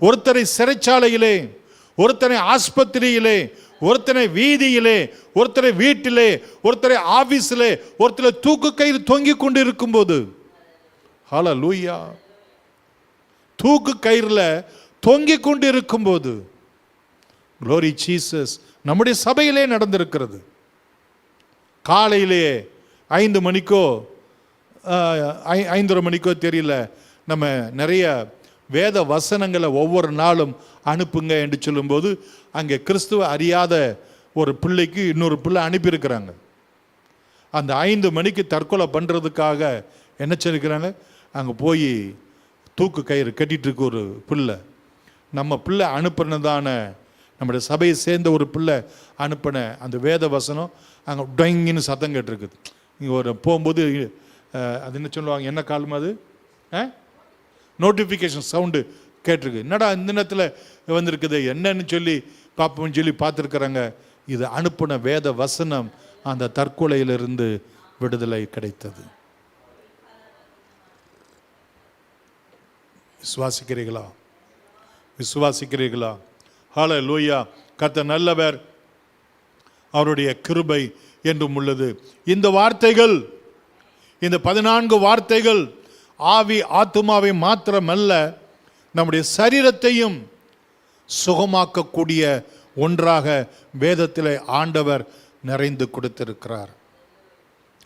ஒருத்தரை சிறைச்சாலையிலே ஒருத்தனை ஆஸ்பத்திரியிலே ஒருத்தனை வீதியிலே ஒருத்தரை வீட்டிலே ஒருத்தரை ஆபீஸிலே ஒருத்தரை தூக்கு கயிறு தொங்கி கொண்டு இருக்கும்போது ஹலோ லூயா தூக்கு கயிறில் தொங்கிக் கொண்டு இருக்கும்போது க்ளோரி சீசஸ் நம்முடைய சபையிலே நடந்திருக்கிறது. காலையிலே ஐந்து மணிக்கோ ஐ- ஐந்தரை மணிக்கோ தெரியல நம்ம நிறைய வேத வசனங்களை ஒவ்வொரு நாளும் அனுப்புங்க என்று சொல்லும்போது அங்கே கிறிஸ்துவ அறியாத ஒரு பிள்ளைக்கு இன்னொரு பிள்ளை அனுப்பியிருக்கிறாங்க. அந்த ஐந்து மணிக்கு தற்கொலை பண்ணுறதுக்காக என்ன சொல்லிக்கிறாங்க அங்கே போய் தூக்கு கயிறு கட்டிட்டு ஒரு பிள்ளை. நம்ம பிள்ளை அனுப்புனதான நம்முடைய சபையை சேர்ந்த ஒரு பிள்ளை அனுப்பின அந்த வேத வசனம் அங்கே டொங்கின்னு சத்தம் கேட்டிருக்குது. இங்கே ஒரு போகும்போது அது என்ன சொல்லுவாங்க? என்ன காலம் அது? ஆ நோட்டிஃபிகேஷன் சவுண்டு கேட்டிருக்கு. என்னடா இந்த நேரத்தில் வந்திருக்குது? என்னன்னு சொல்லி பார்ப்போம்னு சொல்லி பார்த்துருக்குறாங்க. இது அனுப்பின வேத வசனம் அந்த தற்கொலையிலிருந்து விடுதலை கிடைத்தது. விசுவாசிக்கிறீர்களா? விசுவாசிக்கிறீர்களா? ஹால லூயா கத்த நல்லவர். அவருடைய கிருபை என்றும் உள்ளது. இந்த வார்த்தைகள் இந்த பதினான்கு வார்த்தைகள் ஆவி ஆத்துமாவை மாத்திரமல்ல நம்முடைய சரீரத்தையும் சுகமாக்கக்கூடிய ஒன்றாக வேதத்தில் ஆண்டவர் நிறைந்து கொடுத்திருக்கிறார்.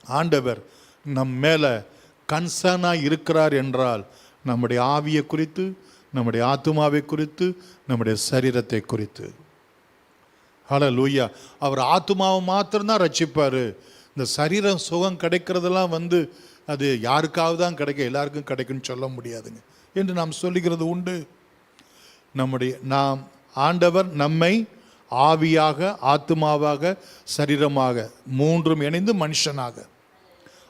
ஆண்டவர் நம் மேலே கன்சர்னாக இருக்கிறார் என்றால் நம்முடைய ஆவியை குறித்து நம்முடைய ஆத்துமாவை குறித்து நம்முடைய சரீரத்தை குறித்து. ஹலோ லூயா அவர் ஆத்துமாவை மாத்திரம்தான் ரட்சிப்பார். இந்த சரீரம் சுகம் கிடைக்கிறதெல்லாம் வந்து அது யாருக்காவது தான் கிடைக்கும் எல்லாருக்கும் கிடைக்கும்னு சொல்ல முடியாதுங்க. என்று நாம் சொல்லுகிறது உண்டு. நம்முடைய நாம் ஆண்டவர் நம்மை ஆவியாக ஆத்துமாவாக சரீரமாக மூன்றும் இணைந்து மனுஷனாக.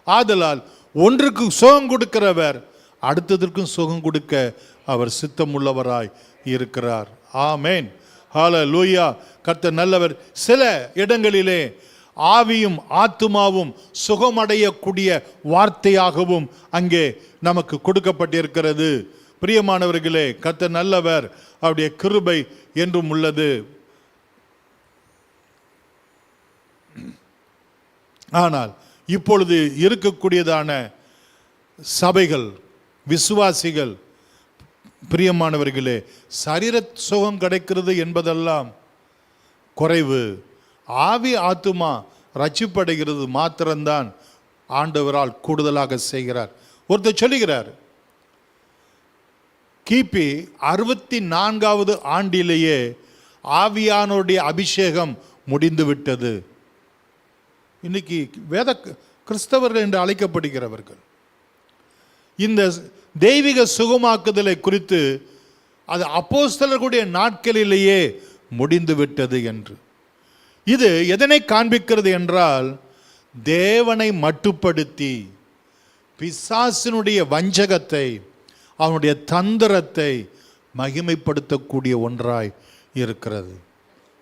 ஆதலால் ஒன்றுக்கு சுகம் கொடுக்கிறவர் அடுத்ததற்கும் சுகம் கொடுக்க அவர் சித்தமுள்ளவராய் இருக்கிறார். ஆமேன். ஹால லூயா கர்த்தர் நல்லவர் சில இடங்களிலே ஆவியும் ஆத்துமாவும் சுகமடையக்கூடிய வார்த்தையாகவும் அங்கே நமக்கு கொடுக்கப்பட்டிருக்கிறது. பிரியமானவர்களே கத்த நல்லவர் அவருடைய கிருபை என்றும் உள்ளது. ஆனால் இப்பொழுது இருக்கக்கூடியதான சபைகள் விசுவாசிகள் பிரியமானவர்களே சரீர சுகம் கிடைக்கிறது என்பதெல்லாம் குறைவு. ஆவி ஆத்துமா ரட்சிப்படைகிறது மாத்திரம்தான் ஆண்டவரால் கூடுதலாக செய்கிறார். ஒருத்தர் சொல்லுகிறார் கிபி அறுபத்தி நான்காவது ஆண்டிலேயே ஆவியானோருடைய அபிஷேகம் முடிந்து விட்டது இன்னைக்கு வேத கிறிஸ்தவர்கள் என்று அழைக்கப்படுகிறவர்கள் இந்த தெய்வீக சுகமாக்குதலை குறித்து அது அப்போஸ்தலர்களுடைய நாட்களிலேயே முடிந்து விட்டது என்று. இது எதனை காண்பிக்கிறது என்றால் தேவனை மட்டுப்படுத்தி பிசாசினுடைய வஞ்சகத்தை அவனுடைய தந்திரத்தை மகிமைப்படுத்தக்கூடிய ஒன்றாய் இருக்கிறது.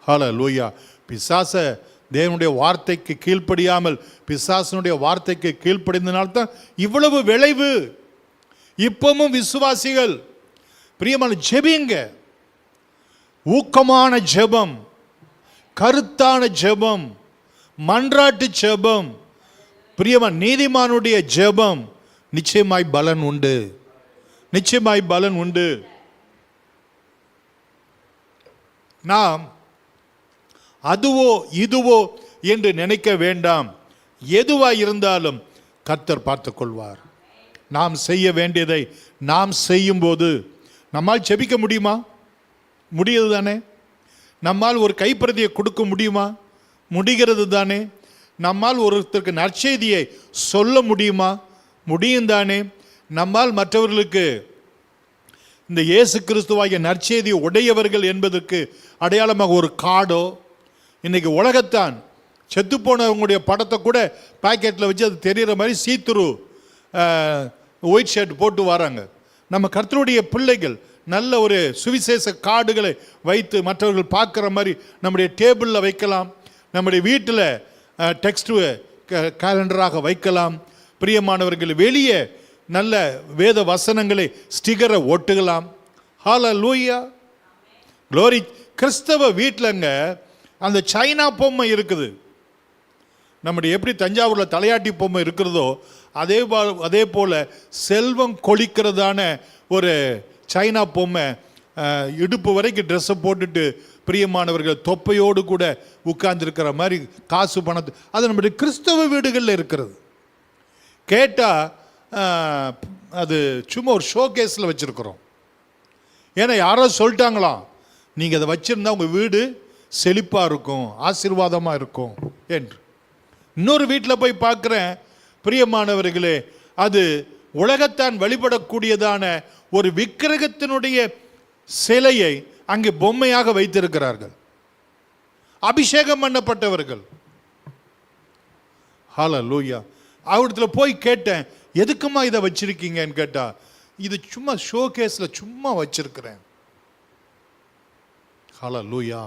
ஹலோ லூயா பிசாச தேவனுடைய வார்த்தைக்கு கீழ்ப்படியாமல் பிசாசனுடைய வார்த்தைக்கு கீழ்ப்படிந்தனால்தான் இவ்வளவு விளைவு. இப்பவும் விசுவாசிகள் பிரியமான ஜெபிங்க. ஊக்கமான ஜெபம். கருத்தான ஜெபம் மன்றாட்டு ஜெபம் பிரியமன் நீதிமானுடைய ஜெபம் நிச்சயமாய் பலன் உண்டு. நிச்சயமாய் பலன் உண்டு. நாம் அதுவோ இதுவோ என்று நினைக்க வேண்டாம். எதுவாக இருந்தாலும் கர்த்தர் பார்த்து கொள்வார் நாம் செய்ய வேண்டியதை நாம் செய்யும்போது நம்மால் செபிக்க முடியுமா? முடியுது தானே நம்மால் ஒரு கைப்பிரதியை கொடுக்க முடியுமா? முடிகிறது தானே. நம்மால் ஒருத்தருக்கு நற்செய்தியை சொல்ல முடியுமா? முடியும் தானே. நம்மால் மற்றவர்களுக்கு இந்த இயேசு கிறிஸ்துவாகிய நற்செய்தி உடையவர்கள் என்பதற்கு அடையாளமாக ஒரு காடோ இன்றைக்கி உலகத்தான் செத்துப்போனவங்களுடைய படத்தை கூட பாக்கெட்டில் வச்சு அது தெரிகிற மாதிரி சீத்துரு ஒயிட் ஷர்ட் போட்டு வராங்க. நம்ம கர்த்தருடைய பிள்ளைகள் நல்ல ஒரு சுவிசேஷ கார்டுகளை வைத்து மற்றவர்கள் பார்க்குற மாதிரி நம்முடைய டேபிளில் வைக்கலாம். நம்முடைய வீட்டில் டெக்ஸ்ட் கேலண்டராக வைக்கலாம். பிரியமானவர்கள் வெளியே நல்ல வேத வசனங்களை ஸ்டிகரை ஒட்டுகலாம். லூயா க்ளோரி கிறிஸ்தவ வீட்டிலங்க அந்த சைனா பொம்மை இருக்குது. நம்முடைய எப்படி தஞ்சாவூரில் தலையாட்டி பொம்மை இருக்கிறதோ அதே அதே போல் செல்வம் கொளிக்கிறதான ஒரு சைனா பொம்மை இடுப்பு வரைக்கும் ட்ரெஸ்ஸை போட்டுட்டு பிரியமானவர்கள் தொப்பையோடு கூட உட்கார்ந்துருக்கிற மாதிரி காசு பணத்து அது நம்முடைய கிறிஸ்தவ வீடுகளில் இருக்கிறது. கேட்டால் அது சும்மா ஒரு ஷோ கேஸில் வச்சுருக்குறோம். ஏன்னா யாரோ சொல்லிட்டாங்களாம் நீங்கள் அதை வச்சுருந்தா உங்கள் வீடு செழிப்பாக இருக்கும் ஆசீர்வாதமாக இருக்கும் என்று. இன்னொரு வீட்டில் போய் பார்க்குறேன் பிரியமானவர்களே அது உலகத்தான் வழிபடக்கூடியதான ஒரு விக்கிரகத்தினுடைய சிலையை அங்கே பொம்மையாக வைத்திருக்கிறார்கள். அபிஷேகம் பண்ணப்பட்டவர்கள். ஹால லூயா அவரிடத்துல போய் கேட்டேன் எதுக்குமா இதை வச்சிருக்கீங்கன்னு கேட்டால் இது சும்மா ஷோ கேஸில் சும்மா வச்சிருக்கிறேன். ஹால லூயா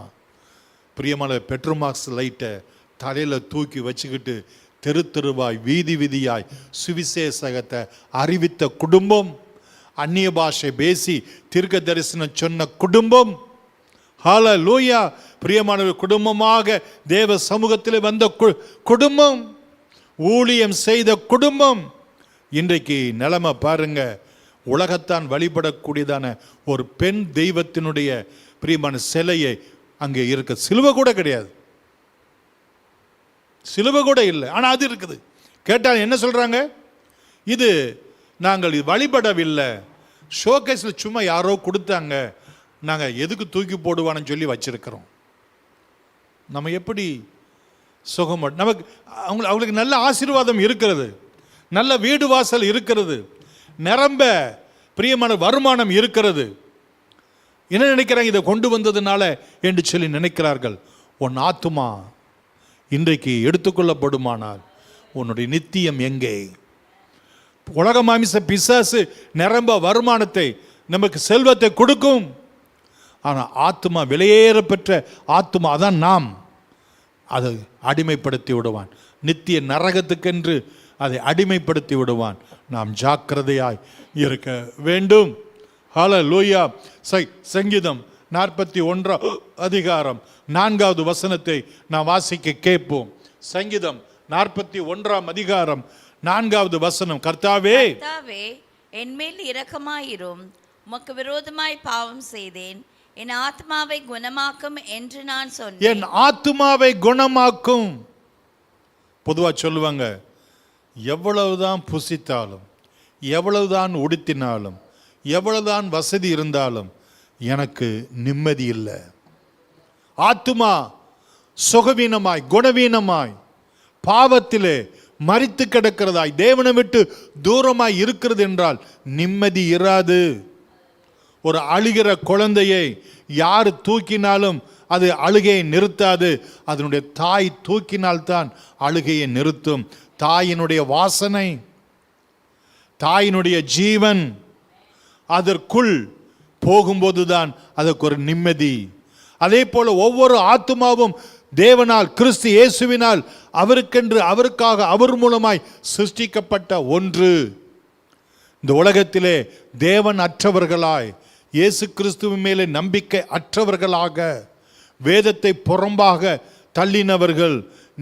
பிரியமான பெட்ரோமாக்ஸ் லைட்டை தலையில் தூக்கி வச்சுக்கிட்டு தெரு தெருவாய் வீதி வீதியாய் சுவிசேஷகத்தை அறிவித்த குடும்பம். அந்நிய பாஷை பேசி தீர்க்க தரிசனம் சொன்ன குடும்பம். ஹால லூயா பிரியமானவர் குடும்பமாக தேவ சமூகத்தில் வந்த கு- குடும்பம். ஊழியம் செய்த குடும்பம். இன்றைக்கு நிலைமை பாருங்க. உலகத்தான் வழிபடக்கூடியதான ஒரு பெண் தெய்வத்தினுடைய பிரியமான சிலையை அங்கே இருக்க. சிலுவை கூட கிடையாது. சிலுவை கூட இல்லை. ஆனால் அது இருக்குது. கேட்டால் என்ன சொல்கிறாங்க இது நாங்கள் வழிபடவில்லை. ஷோகேஸில் சும்மா யாரோ கொடுத்தாங்க. நாங்கள் எதுக்கு தூக்கி போடுவான்னு சொல்லி வச்சுருக்கிறோம். நம்ம எப்படி சுகம் நமக்கு அவங்க அவங்களுக்கு நல்ல ஆசீர்வாதம் இருக்கிறது. நல்ல வீடு வாசல் இருக்கிறது. நிரம்ப பிரியமான வருமானம் இருக்கிறது. என்ன நினைக்கிறாங்க? இதை கொண்டு வந்ததுனால என்று சொல்லி நினைக்கிறார்கள். உன் ஆத்துமா இன்றைக்கு எடுத்துக்கொள்ளப்படுமானால் உன்னுடைய நித்தியம் எங்கே? உலக மாமிச பிசாசு நிரம்ப வருமானத்தை நமக்கு செல்வத்தை கொடுக்கும். ஆனால் ஆத்துமா வெளியேற பெற்ற ஆத்துமா தான் நாம். அதை அடிமைப்படுத்தி விடுவான். நித்திய நரகத்துக்கென்று அதை அடிமைப்படுத்தி விடுவான். நாம் ஜாக்கிரதையாய் இருக்க வேண்டும். ஹலோ லூயா சை சங்கீதம் நாற்பத்தி ஒன்றாம் அதிகாரம் நான்காவது வசனத்தை நாம் வாசிக்க கேட்போம். சங்கீதம் நாற்பத்தி ஒன்றாம் அதிகாரம் நான்காவது வசனம் கர்த்தாவே கர்த்தாவே என்மேல் இரக்கமாயிரும். உமக்கு விரோதமாய் பாவம் செய்தேன். என் ஆத்மாவை குணமாக்கும் என்று நான் சொன்னேன். என் ஆத்துமாவை குணமாக்கும். பொதுவாக சொல்லுவாங்க எவ்வளவுதான் புசித்தாலும் எவ்வளவுதான் உடுத்தினாலும் எவ்வளவுதான் வசதி இருந்தாலும் எனக்கு நிம்மதி இல்லை. ஆத்துமா சுகவீனமாய் குணவீனமாய் பாவத்திலே மறித்து கிடக்கிறதாய் தேவனை விட்டு தூரமாய் இருக்கிறது என்றால் நிம்மதி இராது. ஒரு அழுகிற குழந்தையை யார் தூக்கினாலும் அது அழுகையை நிறுத்தாது. அதனுடைய தாய் தூக்கினால்தான் அழுகையை நிறுத்தும். தாயினுடைய வாசனை தாயினுடைய ஜீவன் அதற்குள் போகும்போதுதான் அதற்கு ஒரு நிம்மதி. அதே போல ஒவ்வொரு ஆத்மாவும் தேவனால் கிறிஸ்து இயேசுவினால் அவருக்கென்று அவருக்காக அவர் மூலமாய் சிருஷ்டிக்கப்பட்ட ஒன்று. இந்த உலகத்திலே தேவன் அற்றவர்களாய் இயேசு கிறிஸ்துவின் மேலே நம்பிக்கை அற்றவர்களாக வேதத்தை புறம்பாக தள்ளினவர்கள்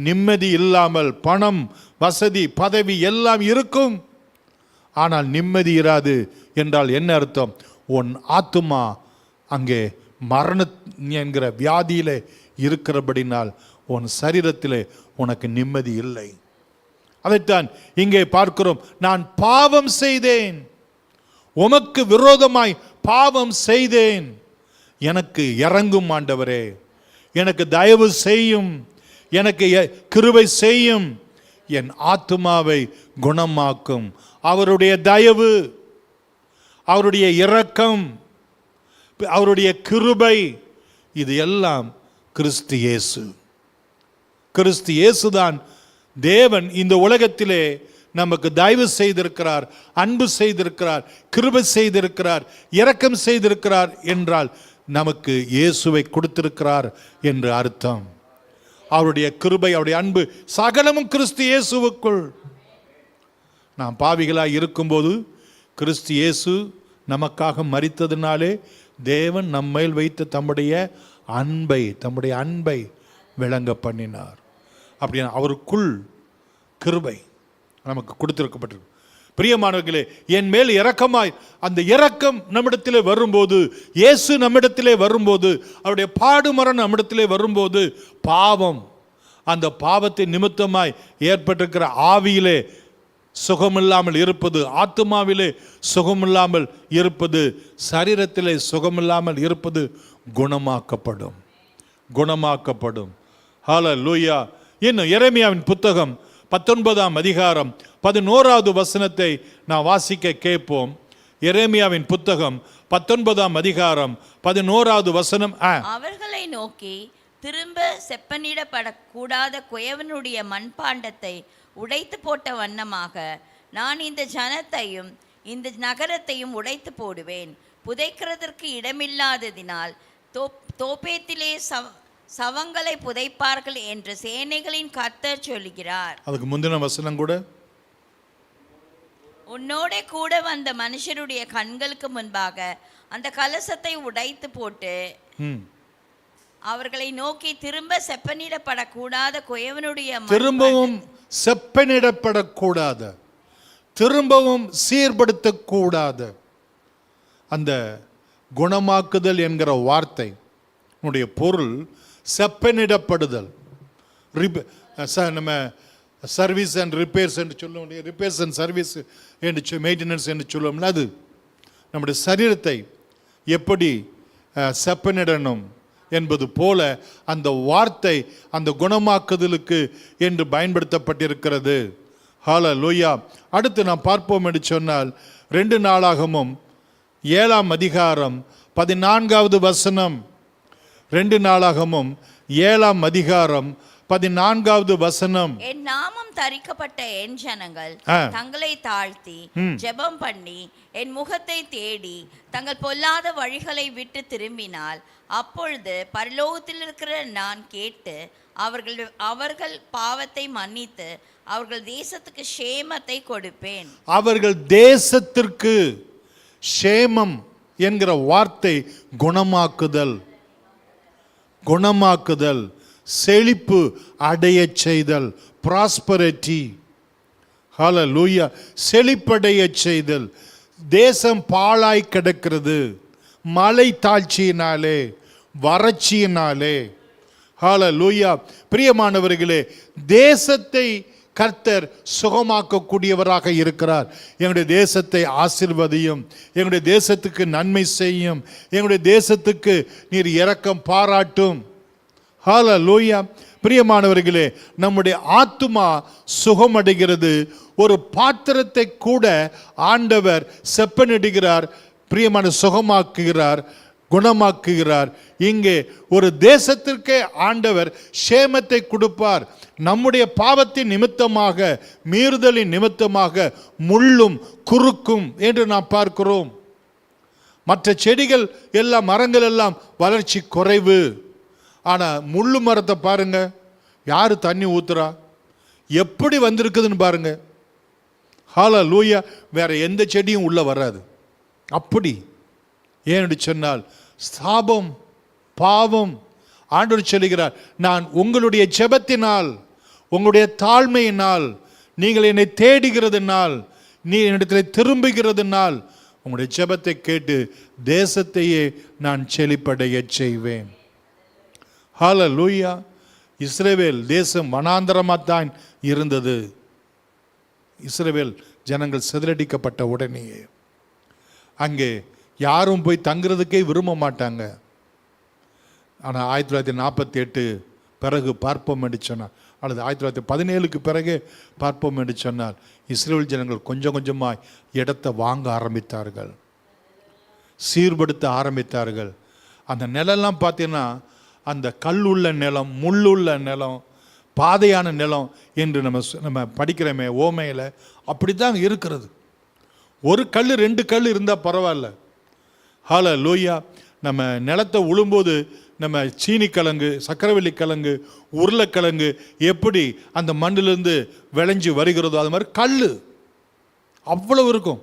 நிம்மதி இல்லாமல் பணம் வசதி பதவி எல்லாம் இருக்கும். ஆனால் நிம்மதி இராது என்றால் என்ன அர்த்தம்? உன் ஆத்துமா அங்கே மரண என்கிற வியாதியிலே இருக்கிறபடினால் உன் சரீரத்திலே உனக்கு நிம்மதி இல்லை. அதைத்தான் இங்கே பார்க்கிறோம். நான் பாவம் செய்தேன். உமக்கு விரோதமாய் பாவம் செய்தேன். எனக்கு இறங்கும் ஆண்டவரே. எனக்கு தயவு செய்யும். எனக்கு எ- கிருபை செய்யும். என் ஆத்மாவை குணமாக்கும். அவருடைய தயவு அவருடைய இரக்கம் அவருடைய கிருபை இது எல்லாம் கிறிஸ்து இயேசு. கிறிஸ்து இயேசுதான் தேவன் இந்த உலகத்திலே நமக்கு தயவு செய்திருக்கிறார் அன்பு செய்திருக்கிறார் கிருபை செய்திருக்கிறார் இரக்கம் செய்திருக்கிறார் என்றால் நமக்கு இயேசுவை கொடுத்திருக்கிறார் என்று அர்த்தம். அவருடைய கிருபை அவருடைய அன்பு சகலமும் கிறிஸ்து இயேசுவுக்குள். நாம் பாவிகளாக இருக்கும்போது கிறிஸ்து இயேசு நமக்காக மறித்ததுனாலே தேவன் நம்மேல் வைத்த தம்முடைய அன்பை தம்முடைய அன்பை விளங்க பண்ணினார். அப்படின்னா அவருக்குள் கிருபை நமக்கு கொடுத்திருக்கப்பட்டிருக்கு. பிரியமானவர்களே என் மேல் இரக்கமாய் அந்த இரக்கம் நம்மிடத்திலே வரும்போது இயேசு நம்மிடத்திலே வரும்போது அவருடைய பாடுமரம் நம்மிடத்திலே வரும்போது பாவம் அந்த பாவத்தை நிமித்தமாய் ஏற்பட்டிருக்கிற ஆவியிலே சுகமில்லாமல் இருப்பது ஆத்மாவிலே சுகமில்லாமல் இருப்பது சரீரத்திலே சுகமில்லாமல் இருப்பது குணமாக்கப்படும். குணமாக்கப்படும். ஹால லூயா இன்னும் எரேமியாவின் புத்தகம் பத்தொன்பதாம் அதிகாரம் பதினோராவது வசனத்தை நான் வாசிக்க கேட்போம். எரேமியாவின் புத்தகம் பத்தொன்பதாம் அதிகாரம் பதினோராவது வசனம். ஆ. அவர்களை நோக்கி திரும்ப செப்பனிடப்படக்கூடாத குயவனுடைய மண்பாண்டத்தை உடைத்து போட்ட வண்ணமாக நான் இந்த ஜனத்தையும் இந்த நகரத்தையும் உடைத்து போடுவேன். புதைக்கிறதற்கு இடமில்லாததினால் தோப்பேத்திலே சவ சவங்களை புதைப்பார்கள் என்று சேனைகளின் கர்த்தர் சொல்கிறார் அதுக்கு முந்தின வசனம் கூட? உன்னோட கூட வந்த மனுஷருடைய கண்களுக்கு முன்பாக அந்த கலசத்தை உடைத்து போட்டு அவர்களை நோக்கி திரும்ப செப்பனிடப்படக்கூடாத குயவனுடைய திரும்பவும் செப்பனிடப்படக்கூடாத. திரும்பவும் சீர்படுத்தக்கூடாத. அந்த குணமாக்குதல் என்கிற வார்த்தை உடைய பொருள் செப்பனிடப்படுதல். ரிப் நம்ம சர்வீஸ் அண்ட் ரிப்பேர்ஸ் என்று சொல்லுவோம் ரிப்பேர்ஸ் அண்ட் சர்வீஸ் என்று மெயின்டெனன்ஸ் என்று சொல்லுவோம்ல அது. நம்முடைய சரீரத்தை எப்படி செப்பனிடணும் என்பது போல அந்த வார்த்தை அந்த குணமாக்குதலுக்கு என்று பயன்படுத்தப்பட்டிருக்கிறது. ஹால லூயா அடுத்து நாம் பார்ப்போம் என்று சொன்னால் ரெண்டு நாளாகமும் ஏழாம் அதிகாரம் பதினான்காவது வசனம். ரெண்டு நாளாகமும் ஏழாம் அதிகாரம் பதினான்காவது வசனம். என் நாமம் தரிக்கப்பட்ட என் ஜனங்கள். தங்களை தாழ்த்தி ஜெபம் பண்ணி என் முகத்தை தேடி தங்கள் பொல்லாத வழிகளை விட்டு திரும்பினால் அப்பொழுது பரலோகத்தில் இருக்கிற நான் கேட்டு அவர்கள் அவர்கள் பாவத்தை மன்னித்து அவர்கள் தேசத்துக்கு ஷேமத்தை கொடுப்பேன். அவர்கள் தேசத்திற்கு ஷேமம் என்கிற வார்த்தை குணமாக்குதல். குணமாக்குதல் செழிப்பு அடையச் செய்தல் ப்ராஸ்பரிட்டி ஹால லூயா செழிப்படையச் செய்தல். தேசம் பாழாய் கிடக்கிறது. மலை தாழ்ச்சியினாலே வறட்சியினாலே. ஹால லூயா பிரியமானவர்களே தேசத்தை கர்த்தர் சுகமாக்கக்கூடியவராக இருக்கிறார். எங்களுடைய தேசத்தை ஆசிர்வதியும் எங்களுடைய தேசத்துக்கு நன்மை செய்யும் எங்களுடைய தேசத்துக்கு நீர் இரக்கம் பாராட்டும். ஹால லூயா பிரியமானவர்களே நம்முடைய ஆத்துமா சுகமடைகிறது. ஒரு பாத்திரத்தை கூட ஆண்டவர் செப்பனிடுகிறார் பிரியமான சுகமாக்குகிறார் குணமாக்குகிறார். இங்கே ஒரு தேசத்திற்கே ஆண்டவர் சேமத்தை கொடுப்பார். நம்முடைய பாவத்தின் நிமித்தமாக மீறுதலின் நிமித்தமாக முள்ளும் குறுக்கும் என்று நாம் பார்க்கிறோம். மற்ற செடிகள் எல்லாம் மரங்கள் எல்லாம் வளர்ச்சி குறைவு. ஆனால் முள்ளு மரத்தை பாருங்க. யார் தண்ணி ஊத்துறா? எப்படி வந்திருக்குதுன்னு பாருங்க. ஹாலா லூயா வேற எந்த செடியும் உள்ள வராது. அப்படி. ஏன்னு சொன்னால் சாபம் பாவம். ஆண்டவர் சொல்லுகிறார் நான் உங்களுடைய ஜெபத்தினால் உங்களுடைய தாழ்மையினால் நீங்கள் என்னை தேடுகிறதுனால் நீ என்னிடத்தில் திரும்புகிறதுனால் உங்களுடைய ஜெபத்தை கேட்டு தேசத்தையே நான் செழிப்படையச் செய்வேன். ஹால லூயா இஸ்ரேவேல் தேசம் வனாந்தரமாக தான் இருந்தது. இஸ்ரேவேல் ஜனங்கள் சிதறடிக்கப்பட்ட உடனேயே. அங்கே யாரும் போய் தங்குறதுக்கே விரும்ப மாட்டாங்க. ஆனால் ஆயிரத்தி தொள்ளாயிரத்தி நாற்பத்தி எட்டு பிறகு பார்ப்போம் என்று அல்லது ஆயிரத்தி தொள்ளாயிரத்தி பதினேழுக்கு பிறகு பார்ப்போம் என்று சொன்னால் இஸ்ரேல் ஜனங்கள் கொஞ்சம் கொஞ்சமாய் இடத்தை வாங்க ஆரம்பித்தார்கள். சீர்படுத்த ஆரம்பித்தார்கள். அந்த நிலம்லாம் பார்த்தீங்கன்னா அந்த கல் உள்ள நிலம் முள்ளுள்ள நிலம் பாதையான நிலம் என்று நம்ம நம்ம படிக்கிறோமே ஓமையில் அப்படி தான் இருக்கிறது. ஒரு கல் ரெண்டு கல் இருந்தால் பரவாயில்ல. ஹால லோய்யா நம்ம நிலத்தை உழும்போது நம்ம சீனி கிழங்கு சக்கரவள்ளி கிழங்கு உருளைக்கிழங்கு எப்படி அந்த மண்ணிலிருந்து விளைஞ்சு வருகிறதோ அது மாதிரி கல் அவ்வளவு இருக்கும்.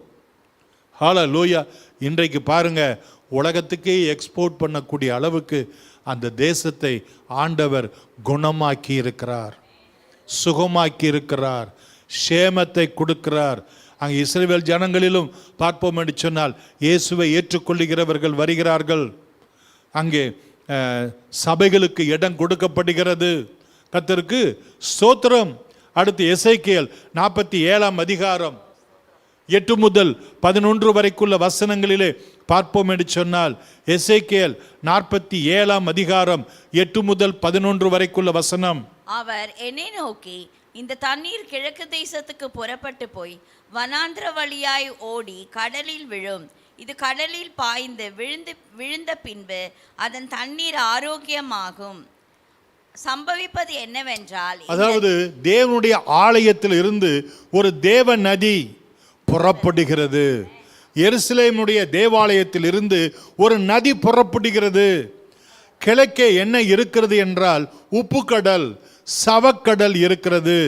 ஹாலா லூயா இன்றைக்கு பாருங்கள் உலகத்துக்கே எக்ஸ்போர்ட் பண்ணக்கூடிய அளவுக்கு அந்த தேசத்தை ஆண்டவர் குணமாக்கி இருக்கிறார் சுகமாக்கி இருக்கிறார் சேமத்தை கொடுக்கிறார். அங்கே இஸ்ரேல் ஜனங்களிலும் பார்ப்போம் என்று சொன்னால் இயேசுவை ஏற்றுக்கொள்ளுகிறவர்கள் வருகிறார்கள். அங்கே சபைகளுக்கு இடம் கொடுக்கப்படுகிறது. கர்த்தருக்கு ஸ்தோத்திரம். அடுத்து எசேக்கியேல் நாற்பத்தி ஏழாம் அதிகாரம். எட்டு முதல் பதினொன்று வரைக்குள்ள வசனங்களிலே பார்ப்போம் என்று சொன்னால் எசைக்கேல் நாற்பத்தி ஏழாம் அதிகாரம் எட்டு முதல் பதினொன்று வரைக்குள்ள வசனம். அவர் என்னை நோக்கி இந்த தண்ணீர் கிழக்கு தேசத்துக்கு புறப்பட்டு போய் வனாந்திர வழியாய் ஓடி கடலில் விழும். இது கடலில் பாய்ந்து விழுந்து விழுந்த பின்பு அதன் தண்ணீர் ஆரோக்கியமாகும். சம்பவிப்பது என்னவென்றால் அதாவது தேவனுடைய ஆலயத்தில் இருந்து ஒரு தேவ நதி புறப்படுகிறது. எருசலேமுடைய தேவாலயத்தில் இருந்து ஒரு நதி புறப்படுகிறது. கிழக்கே என்ன இருக்கிறது என்றால் உப்புக்கடல் சவக்கடல் இருக்கிறது.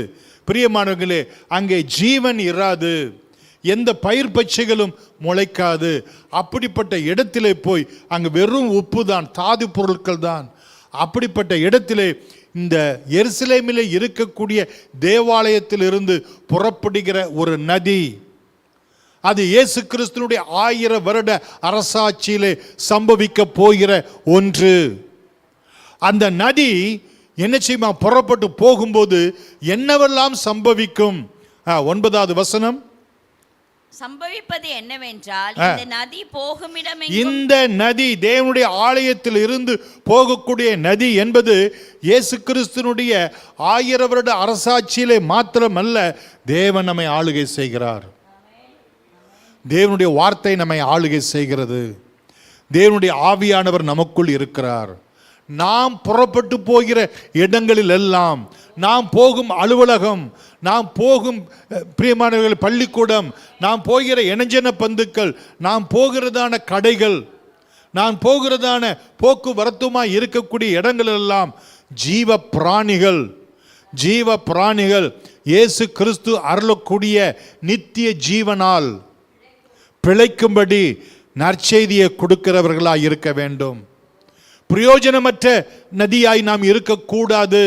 பிரியமானவர்களே அங்கே ஜீவன் இராது. எந்த பயிர் பச்சைகளும் முளைக்காது. அப்படிப்பட்ட இடத்திலே போய் அங்கே வெறும் உப்பு தான் தாது பொருட்கள் தான். அப்படிப்பட்ட இடத்திலே இந்த எருசலேமிலே இருக்கக்கூடிய தேவாலயத்திலிருந்து புறப்படுகிற ஒரு நதி அது இயேசு கிறிஸ்துனுடைய ஆயிர வருட அரசாட்சியிலே சம்பவிக்க போகிற ஒன்று. அந்த நதி என்ன செய்யுமா? புறப்பட்டு போகும்போது என்னவெல்லாம் சம்பவிக்கும்? ஒன்பதாவது வசனம். சம்பவிப்பது என்னவென்றால். இந்த நதி போகுமிடம் இந்த நதி தேவனுடைய ஆலயத்தில் இருந்து போகக்கூடிய நதி என்பது இயேசு கிறிஸ்துனுடைய ஆயிர வருட அரசாட்சியிலே மாத்திரமல்ல தேவன் நம்மை ஆளுகை செய்கிறார். தேவனுடைய வார்த்தை நம்மை ஆளுகை செய்கிறது. தேவனுடைய ஆவியானவர் நமக்குள் இருக்கிறார். நாம் புறப்பட்டு போகிற இடங்களில் எல்லாம் நாம் போகும் அலுவலகம் நாம் போகும் பிரியமானவர்கள் பள்ளிக்கூடம் நாம் போகிற இணைஞ்சன பந்துக்கள் நாம் போகிறதான கடைகள் நான் போகிறதான போக்குவரத்துமாய் இருக்கக்கூடிய இடங்கள் எல்லாம் ஜீவ பிராணிகள் ஜீவ பிராணிகள். இயேசு கிறிஸ்து அருளக்கூடிய நித்திய ஜீவனால் பிழைக்கும்படி நற்செய்தியை கொடுக்கிறவர்களாக இருக்க வேண்டும். பிரயோஜனமற்ற நதியாய் நாம் இருக்கக்கூடாது.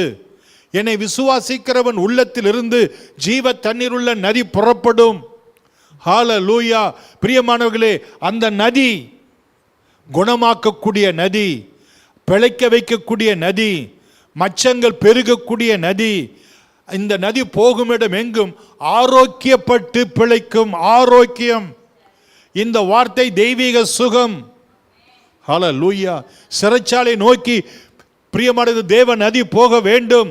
என்னை விசுவாசிக்கிறவன் உள்ளத்திலிருந்து ஜீவ தண்ணீர் உள்ள நதி புறப்படும். ஹால லூயா பிரியமானவர்களே அந்த நதி குணமாக்கக்கூடிய நதி பிழைக்க வைக்கக்கூடிய நதி மச்சங்கள் பெருகக்கூடிய நதி இந்த நதி போகும் இடம் எங்கும் ஆரோக்கியப்பட்டு பிழைக்கும் ஆரோக்கியம். இந்த வார்த்தை தெய்வீக சுகம். ஹல லூயா சிறைச்சாலை நோக்கி பிரியமானது தேவ நதி போக வேண்டும்.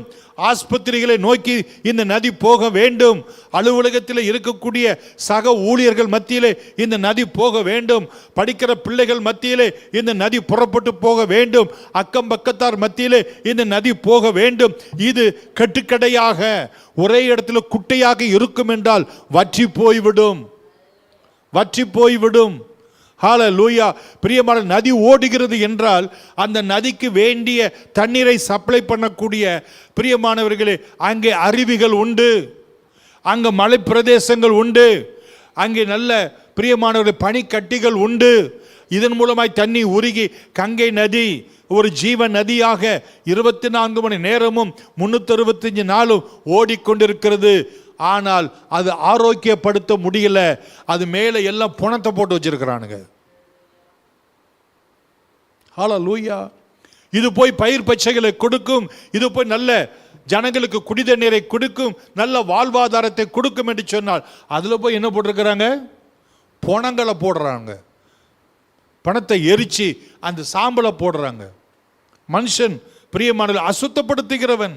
ஆஸ்பத்திரிகளை நோக்கி இந்த நதி போக வேண்டும். அலுவலகத்தில் இருக்கக்கூடிய சக ஊழியர்கள் மத்தியிலே இந்த நதி போக வேண்டும். படிக்கிற பிள்ளைகள் மத்தியிலே இந்த நதி புறப்பட்டு போக வேண்டும். அக்கம் பக்கத்தார் மத்தியிலே இந்த நதி போக வேண்டும். இது கட்டுக்கடையாக ஒரே இடத்துல குட்டையாக இருக்கும் என்றால் வற்றி போய்விடும். வற்றி போய்விடும். ஹால லூயா பிரியமான நதி ஓடுகிறது என்றால் அந்த நதிக்கு வேண்டிய தண்ணீரை சப்ளை பண்ணக்கூடிய பிரியமானவர்களே அங்கே அருவிகள் உண்டு. அங்கே மலை பிரதேசங்கள் உண்டு. அங்கே நல்ல பிரியமானவர்கள் பனிக்கட்டிகள் உண்டு. இதன் மூலமாய் தண்ணி உருகி கங்கை நதி ஒரு ஜீவ நதியாக இருபத்தி நான்கு மணி நேரமும் முன்னூற்றி அறுபத்தஞ்சு நாளும் ஓடிக்கொண்டிருக்கிறது. ஆனால் அது ஆரோக்கியப்படுத்த முடியல. அது மேலே எல்லாம் புணத்தை போட்டு வச்சிருக்கிறானுங்க. ஹாலா லூயா இது போய் பயிர் பச்சைகளை கொடுக்கும். இது போய் நல்ல ஜனங்களுக்கு குடித நீரை கொடுக்கும். நல்ல வாழ்வாதாரத்தை கொடுக்கும் என்று சொன்னால் அதில் போய் என்ன போட்டிருக்கிறாங்க? பணங்களை போடுறாங்க. பணத்தை எரிச்சு அந்த சாம்பலை போடுறாங்க. மனுஷன் பிரியமான அசுத்தப்படுத்துகிறவன்.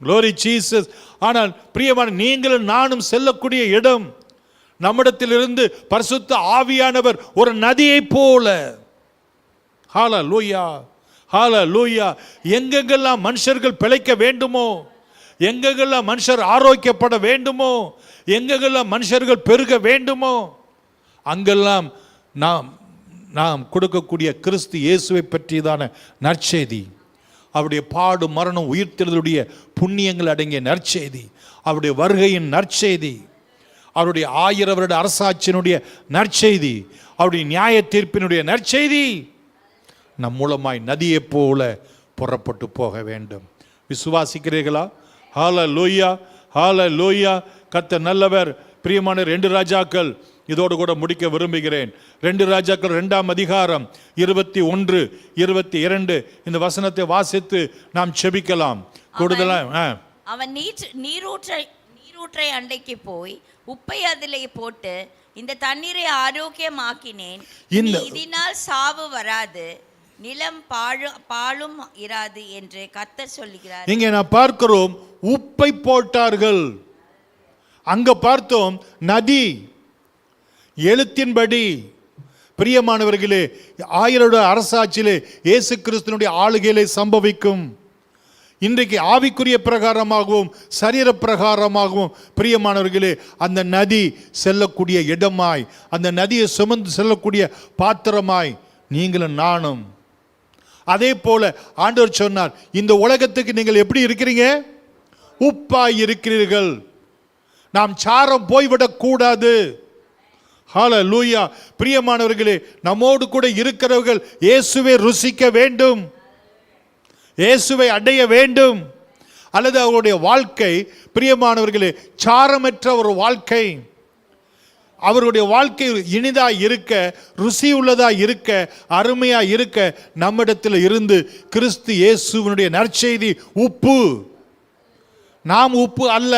க்ளோரி ஜீசஸ் ஆனால் பிரியமான நீங்களும் நானும் செல்லக்கூடிய இடம் நம்மிடத்திலிருந்து பரிசுத்த ஆவியானவர் ஒரு நதியைப் போல. ஹால லூயா ஹால லூயா எங்கெங்கெல்லாம் மனுஷர்கள் பிழைக்க வேண்டுமோ எங்கெங்கெல்லாம் மனுஷர் ஆரோக்கியப்பட வேண்டுமோ எங்கெங்கெல்லாம் மனுஷர்கள் பெருக வேண்டுமோ அங்கெல்லாம் நாம் நாம் கொடுக்கக்கூடிய கிறிஸ்து இயேசுவை பற்றியதான நற்செய்தி. அவருடைய பாடு மரணம் உயிர்த்தெழுதலுடைய புண்ணியங்கள் அடங்கிய நற்செய்தி அவருடைய வருகையின் நற்செய்தி அவருடைய ஆயிர வருட அரசாட்சியினுடைய நற்செய்தி அவருடைய நியாய தீர்ப்பினுடைய நற்செய்தி நம் மூலமாய் நதியைப் போல புறப்பட்டு போக வேண்டும். விசுவாசிக்கிறீர்களா? ஹால லோய்யா ஹால லோய்யா கத்த நல்லவர். பிரியமான ரெண்டு ராஜாக்கள் இதோடு கூட முடிக்க விரும்புகிறேன். ரெண்டு ராஜாக்கள் ரெண்டாம் அதிகாரம் இருபத்தி ஒன்று இருபத்தி இரண்டு இந்த வசனத்தை வாசித்து நாம் செபிக்கலாம். கூடுதலா ஆ. அவன் நீற்று நீரூற்றை நீரூற்றை அண்டைக்கு போய் உப்பை அதிலே போட்டு இந்த தண்ணீரை ஆரோக்கியமாக்கினேன். இதனால் சாவு வராது. நிலம் பாழு பாழும் இராது என்று கர்த்தர் சொல்லுகிறார். இங்கே நான் பார்க்கிறோம் உப்பை போட்டார்கள். அங்க பார்த்தோம் நதி. எழுத்தின்படி. பிரியமானவர்களே ஆயிரோட அரசாட்சியிலே இயேசு கிறிஸ்துனுடைய ஆளுகையிலே சம்பவிக்கும். இன்றைக்கு ஆவிக்குரிய பிரகாரமாகவும் சரீர பிரகாரமாகவும் பிரியமானவர்களே அந்த நதி செல்லக்கூடிய இடமாய் அந்த நதியை சுமந்து செல்லக்கூடிய பாத்திரமாய் நீங்களும் நானும். அதே போல ஆண்டவர் சொன்னார் இந்த உலகத்துக்கு நீங்கள் எப்படி இருக்கிறீங்க? உப்பாய் இருக்கிறீர்கள். நாம் சாரம் போய்விடக்கூடாது. கூடாது ஹால லூயா பிரியமானவர்களே நம்மோடு கூட இருக்கிறவர்கள் இயேசுவை ருசிக்க வேண்டும். இயேசுவை அடைய வேண்டும். அல்லது அவருடைய வாழ்க்கை பிரியமானவர்களே சாரமற்ற ஒரு வாழ்க்கை. அவருடைய வாழ்க்கை இனிதாக இருக்க ருசி உள்ளதாக இருக்க அருமையாக இருக்க நம்மிடத்தில் இருந்து கிறிஸ்து இயேசுவினுடைய நற்செய்தி உப்பு. நாம் உப்பு அல்ல.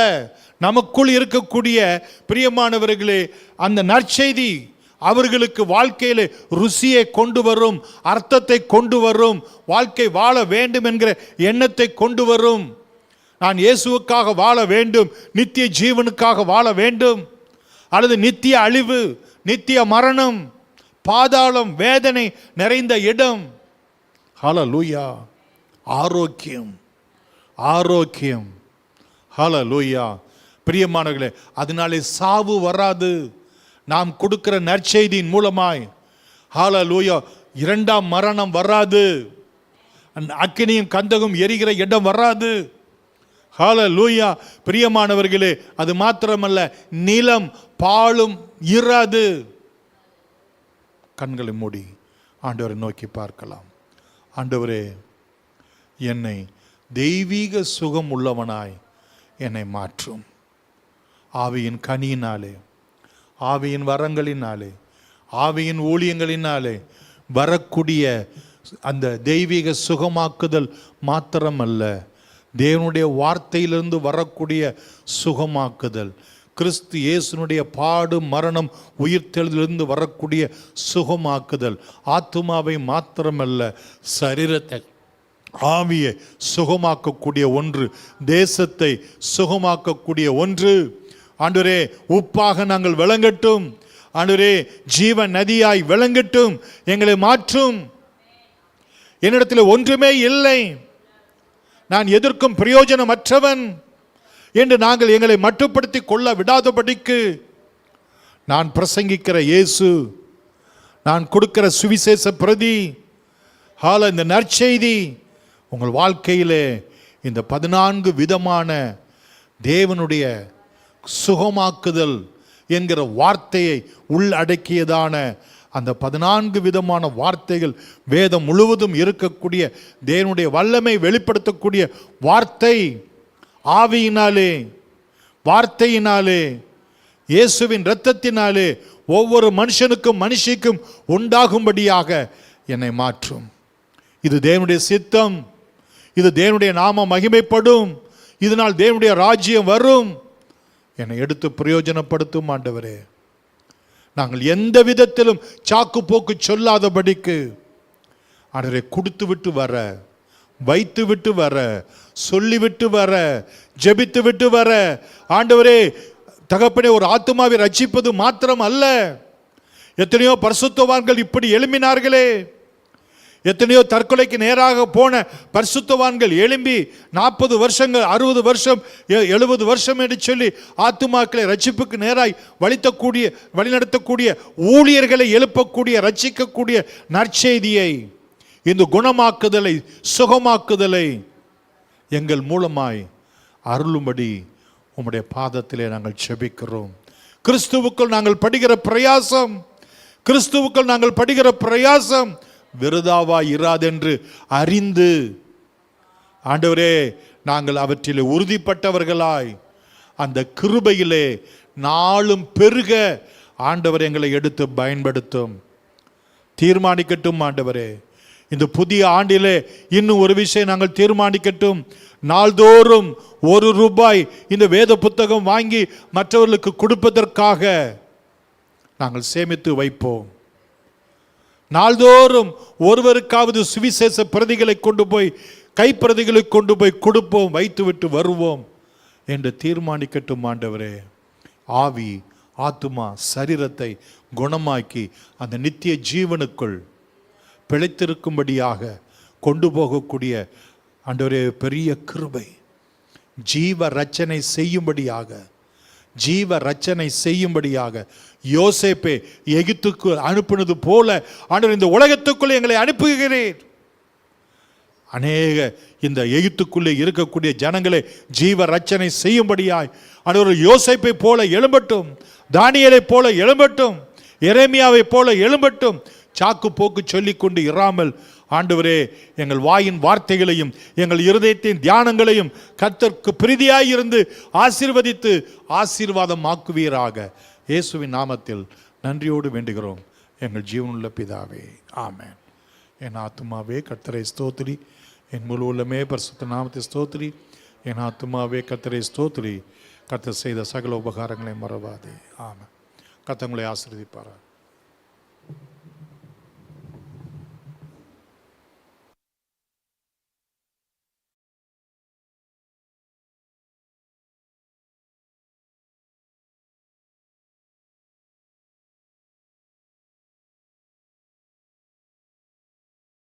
நமக்குள் இருக்கக்கூடிய பிரியமானவர்களே அந்த நற்செய்தி அவர்களுக்கு வாழ்க்கையில் ருசியை கொண்டு வரும் அர்த்தத்தை கொண்டு வரும் வாழ்க்கை வாழ வேண்டும் என்கிற எண்ணத்தை கொண்டு வரும். நான் இயேசுவுக்காக வாழ வேண்டும் நித்திய ஜீவனுக்காக வாழ வேண்டும். அல்லது நித்திய அழிவு நித்திய மரணம் பாதாளம் வேதனை நிறைந்த இடம். ஹalleluya. ஆரோக்கியம். ஆரோக்கியம். ஹalleluya. பிரியமானவர்களே அதனாலே சாவு வராது. நாம் கொடுக்கிற நற்செய்தியின் மூலமாய் ஹால லூயோ இரண்டாம் மரணம் வராது. அக்கினியும் கந்தகம் எரிகிற இடம் வராது. ஹால லூயா பிரியமானவர்களே அது மாத்திரமல்ல நிலம் பாலும் இராது கண்களை மூடி ஆண்டவரை நோக்கி பார்க்கலாம். ஆண்டவரே என்னை தெய்வீக சுகம் உள்ளவனாய் என்னை மாற்றும். ஆவியின் கனியினாலே ஆவியின் வரங்களினாலே ஆவியின் ஊழியங்களினாலே வரக்கூடிய அந்த தெய்வீக சுகமாக்குதல் மாத்திரமல்ல தேவனுடைய வார்த்தையிலிருந்து வரக்கூடிய சுகமாக்குதல் கிறிஸ்து இயேசுனுடைய பாடு மரணம் உயிர்த்தெழுதிலிருந்து வரக்கூடிய சுகமாக்குதல் ஆத்துமாவை மாத்திரமல்ல சரீரத்தை ஆவியை சுகமாக்கக்கூடிய ஒன்று தேசத்தை சுகமாக்கக்கூடிய ஒன்று. ஆண்டவரே உப்பாக நாங்கள் விளங்கட்டும். ஆண்டவரே ஜீவ நதியாய் விளங்கட்டும். எங்களை மாற்றும். என்னிடத்தில் ஒன்றுமே இல்லை. நான் எதிர்க்கும் பிரயோஜனமற்றவன் என்று நாங்கள் எங்களை மட்டுப்படுத்தி கொள்ள விடாதபடிக்கு நான் பிரசங்கிக்கிற இயேசு நான் கொடுக்கிற சுவிசேஷ பிரதி ஹால இந்த நற்செய்தி உங்கள் வாழ்க்கையிலே இந்த பதினான்கு விதமான தேவனுடைய சுகமாக்குதல் என்கிற வார்த்தையை உள்ளடக்கியதான அந்த பதினான்கு விதமான வார்த்தைகள் வேதம் முழுவதும் இருக்கக்கூடிய தேவனுடைய வல்லமை வெளிப்படுத்தக்கூடிய வார்த்தை ஆவியினாலே வார்த்தையினாலே இயேசுவின் இரத்தத்தினாலே ஒவ்வொரு மனுஷனுக்கும் மனுஷிக்கும் உண்டாகும்படியாக என்னை மாற்றும். இது தேவனுடைய சித்தம். இது தேவனுடைய நாம மகிமைப்படும். இதனால் தேவனுடைய ராஜ்யம் வரும். என்னை எடுத்து பிரயோஜனப்படுத்தும் ஆண்டவரே. நாங்கள் எந்த விதத்திலும் சாக்கு போக்கு சொல்லாதபடிக்கு ஆண்டவரை கொடுத்து விட்டு வர வைத்து விட்டு வர சொல்லிவிட்டு வர ஜெபித்து விட்டு வர ஆண்டவரே தகப்பனே ஒரு ஆத்துமாவை ரட்சிப்பது மாத்திரம் அல்ல. எத்தனையோ பரிசுத்தவான்கள் இப்படி எழுமினார்களே எத்தனையோ தற்கொலைக்கு நேராக போன பரிசுத்தவான்கள் எழும்பி நாற்பது வருஷங்கள் அறுபது வருஷம் எ- எழுபது வருஷம் என்று சொல்லி ஆத்துமாக்களை ரட்சிப்புக்கு நேராய் வழித்தக்கூடிய வழிநடத்தக்கூடிய ஊழியர்களை எழுப்பக்கூடிய ரட்சிக்கக்கூடிய நற்செய்தியை இந்த குணமாக்குதலை சுகமாக்குதலை எங்கள் மூலமாய் அருளும்படி உம்முடைய பாதத்திலே நாங்கள் செபிக்கிறோம். கிறிஸ்துவுக்குள் நாங்கள் படுகிற பிரயாசம் கிறிஸ்துவுக்குள் நாங்கள் படுகிற பிரயாசம் விருதாவா இராதென்று அறிந்து ஆண்டவரே நாங்கள் அவற்றிலே உறுதிப்பட்டவர்களாய் அந்த கிருபையிலே நாளும் பெருக ஆண்டவர் எங்களை எடுத்து பயன்படுத்தும். தீர்மானிக்கட்டும் ஆண்டவரே. இந்த புதிய ஆண்டிலே இன்னும் ஒரு விஷயம் நாங்கள் தீர்மானிக்கட்டும். நாள்தோறும் ஒரு ரூபாய் இந்த வேத புத்தகம் வாங்கி மற்றவர்களுக்கு கொடுப்பதற்காக நாங்கள் சேமித்து வைப்போம். நாள்தோறும் ஒருவருக்காவது சுவிசேஷ பிரதிகளை கொண்டு போய் கைப்பிரதிகளை கொண்டு போய் கொடுப்போம் வைத்துவிட்டு வருவோம் என்று தீர்மானிக்கட்டும் ஆண்டவரே. ஆவி ஆத்துமா சரீரத்தை குணமாக்கி அந்த நித்திய ஜீவனுக்குள் பிழைத்திருக்கும்படியாக கொண்டு போகக்கூடிய ஆண்டவரே பெரிய கிருபை. ஜீவ ரச்சனை செய்யும்படியாக ஜீவ ரச்சனை செய்யும்படியாக யோசேப்பே எகிப்துக்கு அனுப்பினது போல ஆண்டவர் இந்த உலகத்துக்குள்ளே எங்களை அனுப்புகிறீர். அநேக இந்த எகிப்துக்குள்ளே இருக்கக்கூடிய ஜனங்களை ஜீவ ரச்சனை செய்யும்படியாய் ஆண்டவர் யோசைப்பை போல எழும்பட்டும் தானியலை போல எழும்பட்டும் எரேமியாவை போல எழும்பட்டும் சாக்கு போக்கு சொல்லிக்கொண்டு இராமல் ஆண்டவரே எங்கள் வாயின் வார்த்தைகளையும் எங்கள் இருதயத்தின் தியானங்களையும் கத்தற்கு பிரீதியாய் இருந்து ஆசீர்வதித்து ஆசீர்வாதம் ஆக்குவீராக இயேசுவின் நாமத்தில் நன்றியோடு வேண்டுகிறோம். எங்கள் ஜீவனுள்ள பிதாவே ஆமேன். என் ஆத்துமாவே கர்த்தரை ஸ்தோத்திரி. என் முழு உள்ளமே பரிசுத்த நாமத்தை ஸ்தோத்திரி. என் ஆத்துமாவே கர்த்தரை ஸ்தோத்திரி. கர்த்தர் செய்த சகல உபகாரங்களை மறவாதே ஆமாம் கர்த்தங்களை உங்களை